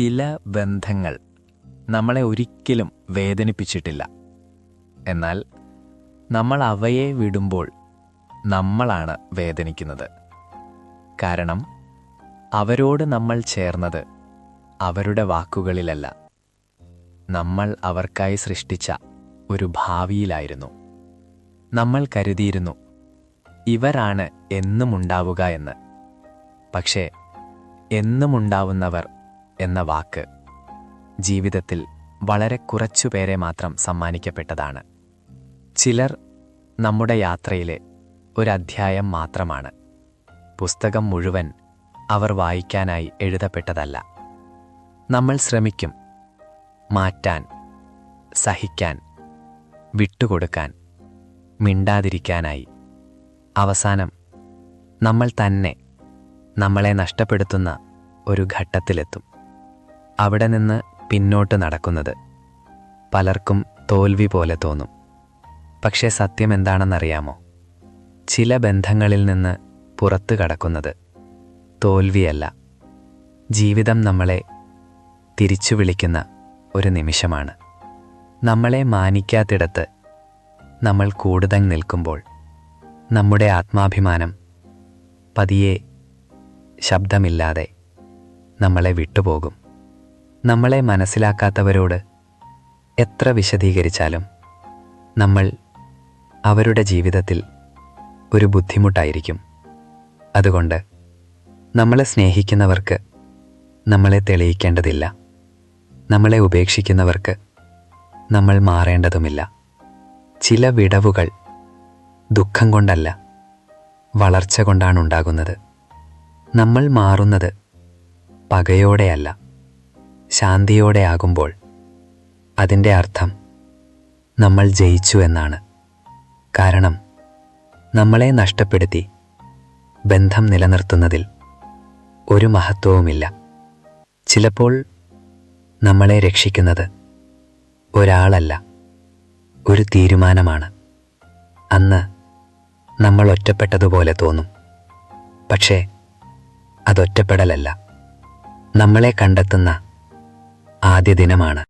ചില ബന്ധങ്ങൾ നമ്മളെ ഒരിക്കലും വേദനിപ്പിച്ചിട്ടില്ല. എന്നാൽ നമ്മൾ അവയെ വിടുമ്പോൾ നമ്മളാണ് വേദനിക്കുന്നത്. കാരണം അവരോട് നമ്മൾ ചേർന്നത് അവരുടെ വാക്കുകളിലല്ല. നമ്മൾ അവർക്കായി സൃഷ്ടിച്ച ഒരു ഭാവിയിലായിരുന്നു. നമ്മൾ കരുതിയിരുന്നു ഇവരാണ് എന്നുമുണ്ടാവുക എന്ന്. പക്ഷേ എന്നുമുണ്ടാവുന്നവർ എന്ന വാക്ക് ജീവിതത്തിൽ വളരെ കുറച്ചു പേരെ മാത്രം സമ്മാനിക്കപ്പെട്ടതാണ്. ചിലർ നമ്മുടെ യാത്രയിലെ ഒരധ്യായം മാത്രമാണ്. പുസ്തകം മുഴുവൻ അവർ വായിക്കാനായി എഴുതപ്പെട്ടതല്ല. നമ്മൾ ശ്രമിക്കും മാറ്റാൻ സഹിക്കാൻ വിട്ടുകൊടുക്കാൻ മിണ്ടാതിരിക്കാനായി. അവസാനം നമ്മൾ തന്നെ നമ്മളെ നഷ്ടപ്പെടുത്തുന്ന ഒരു ഘട്ടത്തിലെത്തും. അവിടെ നിന്ന് പിന്നോട്ട് നടക്കുന്നത്. പലർക്കും തോൽവി പോലെ തോന്നും. പക്ഷേ സത്യം എന്താണെന്നറിയാമോ? ചില ബന്ധങ്ങളിൽ നിന്ന് പുറത്തു കടക്കുന്നത് തോൽവിയല്ല. ജീവിതം നമ്മളെ തിരിച്ചു വിളിക്കുന്ന ഒരു നിമിഷമാണ്. നമ്മളെ മാനിക്കാത്തിടത്ത് നമ്മൾ കൂടുതൽ നിൽക്കുമ്പോൾ നമ്മുടെ ആത്മാഭിമാനം പതിയെ ശബ്ദമില്ലാതെ നമ്മളെ വിട്ടുപോകും. നമ്മളെ മനസ്സിലാക്കാത്തവരോട് എത്ര വിശദീകരിച്ചാലും നമ്മൾ അവരുടെ ജീവിതത്തിൽ ഒരു ബുദ്ധിമുട്ടായിരിക്കും. അതുകൊണ്ട് നമ്മളെ സ്നേഹിക്കുന്നവർക്ക് നമ്മളെ തെളിയിക്കേണ്ടതില്ല. നമ്മളെ ഉപേക്ഷിക്കുന്നവർക്ക് നമ്മൾ മാറേണ്ടതുമില്ല. ചില വിടവുകൾ ദുഃഖം കൊണ്ടല്ല വളർച്ച കൊണ്ടാണ് ഉണ്ടാകുന്നത്. നമ്മൾ മാറുന്നത് പകയോടെയല്ല. ശാന്തിയോടെ ആകുമ്പോൾ അതിന്റെ അർത്ഥം നമ്മൾ ജയിച്ചു എന്നാണ്. കാരണം നമ്മളെ നഷ്ടപ്പെടുത്തി ബന്ധം നിലനിർത്തുന്നതിൽ ഒരു മഹത്വവുമില്ല. ചിലപ്പോൾ നമ്മളെ രക്ഷിക്കുന്നത് ഒരാളല്ല ഒരു തീരുമാനമാണ്. അന്ന് നമ്മൾ ഒറ്റപ്പെട്ടതുപോലെ തോന്നും. പക്ഷേ അതൊറ്റപ്പെടലല്ല നമ്മളെ കണ്ടെത്തുന്ന ആദ്യ ദിനമാണ്